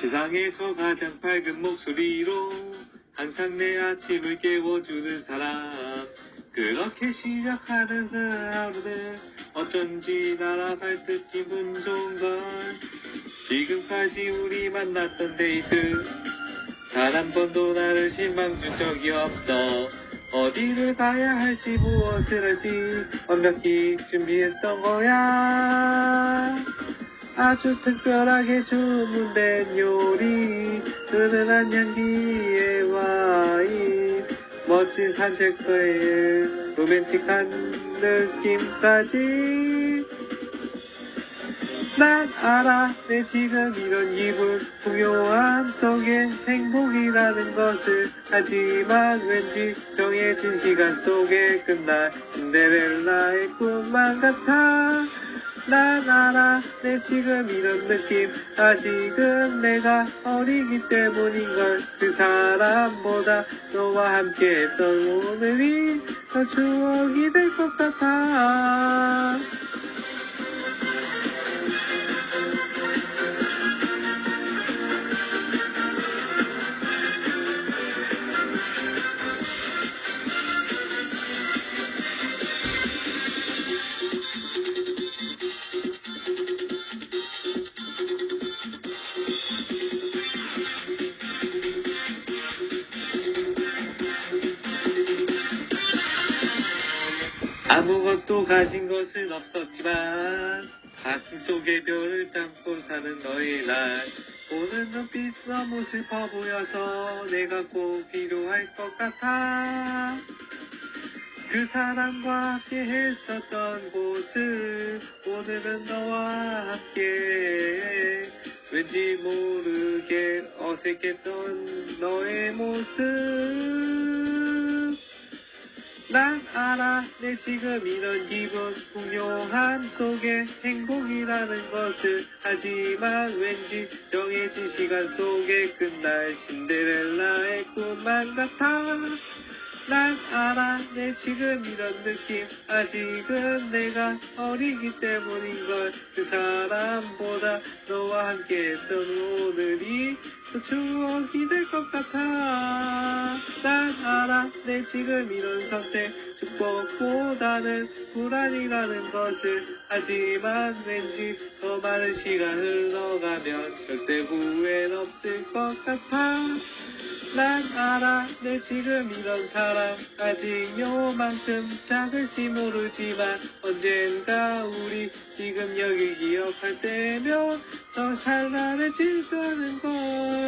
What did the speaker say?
세상에서 가장 밝은 목소리로 항상 내 아침을 깨워주는 사람. 그렇게 시작하는 그 하루는 어쩐지 날아갈 듯 기분 좋은걸. 지금까지 우리 만났던 데이트. 단 한 번도 나를 실망 준 적이 없어. 어디를 가야 할지 무엇을 할지 완벽히 준비했던 거야 아주 특별하게 주문된 요리. 은은한 향기의 와인. 멋진 산책거리에 로맨틱한 느낌까지. 난 알아. 내 지금 이런 기분 풍요함 속에 행복이라는 것을. 하지만 왠지 정해진 시간 속에 끝날 신데렐라의 꿈만 같아 난 알아 내 지금 이런 느낌. 아직은 내가 어리기 때문인걸. 그 사람보다 너와 함께 했던 오늘이 더 추억이 될 것 같아 아무것도 가진 것은 없었지만 가슴 속에 별을 담고 사는 너의 날. 보는 눈빛 너무 슬퍼 보여서 내가 꼭 필요할 것 같아. 그 사람과 함께 했었던 곳을 오늘은 너와 함께. 왠지 모르게 어색했던 너의 모습 난 알아. 내 지금 이런 기분 풍요함 속에 행복이라는 것을 하지만 왠지 정해진 시간 속에 끝날 신데렐라의 꿈만 같아 난 알아 내 지금 이런 느낌. 아직은 내가 어리기 때문인걸. 그 사람보다 너와 함께 했던 오늘이 더 추억이 될 것 같아. 난 알아 내 지금 이런 선택. 축복보다는 불안이라는 것을 하지만 왠지 더 많은 시간 흘러가면 절대 후회는 없을 것 같아. 난 알아 내 지금 이런 사랑 아직 요만큼 작을지 모르지만 언젠가 우리 지금 여기 기억할 때면 더 살만해질 거는 걸